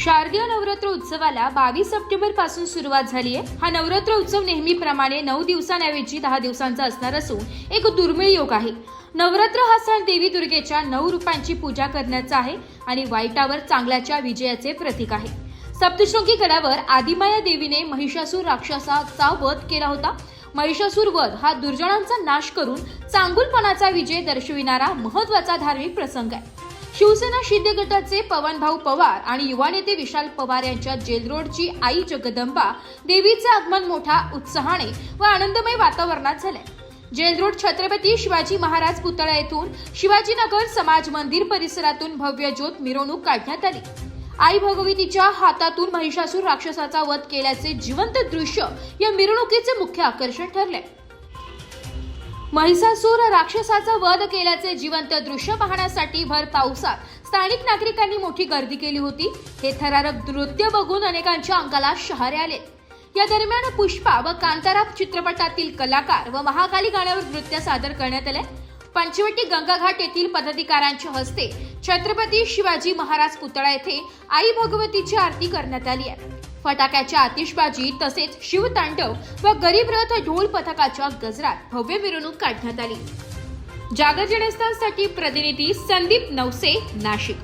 शारदीय नवरात्र उत्सवाला बावीस सप्टेंबरपासून सुरुवात झाली आहे. हा नवरात्र उत्सव नेहमीप्रमाणे नऊ दिवसांऐवजी दहा दिवसांचा असणार असून एक दुर्मिळ योग आहे. नवरात्र हा सण देवी दुर्गेच्या नऊ रूपांची पूजा करण्याचा आहे आणि वाईटावर चांगल्याच्या विजयाचे प्रतीक आहे. सप्तशृंगी गडावर आदिमाया देवीने महिषासूर राक्षसाचा वध केला होता. महिषासूर वध हा दुर्जनांचा नाश करून चांगुलपणाचा विजय दर्शविणारा महत्त्वाचा धार्मिक प्रसंग आहे. शिवसेना शिंदे गटाचे पवनभाऊ पवार आणि युवा नेते विशाल पवार यांच्या जेलरोडची आई जगदंबा देवीचे आगमन मोठ्या उत्साहाने व आनंदमय वातावरणात झाले जेलरोड छत्रपती शिवाजी महाराज पुतळा येथून शिवाजीनगर समाज मंदिर परिसरातून भव्य ज्योत मिरवणूक काढण्यात आली. आई भगवतीच्या हातातून महिषासूर राक्षसाचा वध केल्याचे जिवंत दृश्य या मिरवणुकीचे मुख्य आकर्षण ठरले महिषासूर राक्षसाचा वध केल्याचे जिवंत दृश्य पाहण्यासाठी भर पावसात स्थानिक नागरिकांनी मोठी गर्दी केली होती. हे थरारक नृत्य बघून अनेकांच्या अंगाला शहारे आले. या दरम्यान पुष्पा व कांतारा चित्रपटातील कलाकार व महाकाली गाण्यावर नृत्य सादर करण्यात आले. पंचवटी गंगाघाट येथील पदाधिकाऱ्यांच्या हस्ते छत्रपती शिवाजी महाराज पुतळा येथे आई भगवतीची आरती करण्यात आली आहे. फटाक्याच्या आतिषबाजी तसेच शिवतांडव व गरीब रथ ढोल पथकाच्या गजरात भव्य मिरवणूक काढण्यात आली. जागर जनस्थानसाठी प्रतिनिधी संदीप नवसे नाशिक.